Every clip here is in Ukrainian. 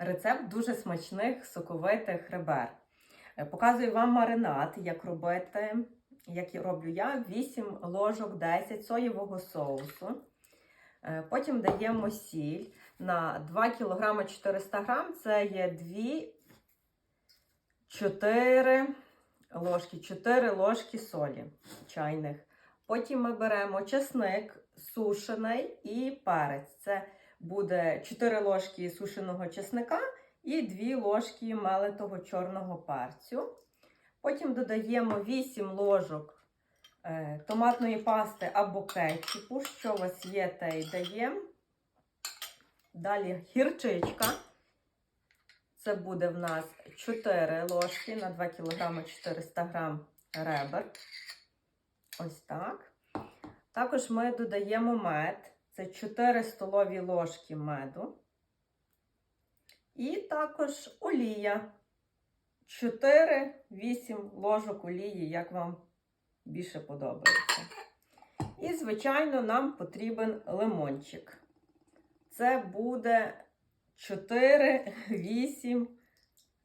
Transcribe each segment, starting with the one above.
Рецепт дуже смачних соковитих ребер. Е, Показую вам маринад, як робити, як роблю я, 8 ложок 10 соєвого соусу. Е, Потім даємо сіль на 2 кг 400 г. Це є 2 4 ложки, 4 ложки солі чайних. Потім ми беремо чесник сушений і перець. Це буде 4 ложки сушеного чесника і 2 ложки мелитого чорного перцю. Потім додаємо 8 ложок е, томатної пасти або кетчупу, що у вас є, те й даємо. Далі гірчичка. Це буде в нас 4 ложки на 2 кг 400 г ребер. Ось так. Також ми додаємо мед. Це 4 столові ложки меду. І також олія. 4-8 ложок олії, як вам більше подобається. І, звичайно, нам потрібен лимончик. Це буде 4-8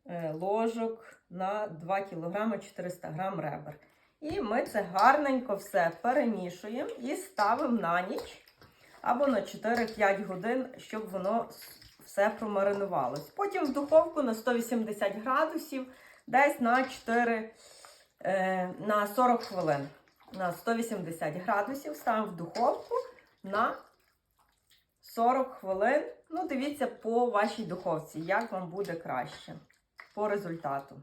е, ложок на 2 кг 400 г ребер. І ми це гарненько все перемішуємо і ставимо на ніч або на 4-5 годин, щоб воно все промаринувалось. Потім в духовку на 180 градусів, десь на 4 е, на 40 хвилин. На 180 градусів ставимо в духовку на 40 хвилин. Ну, дивіться по вашій духовці, як вам буде краще по результату.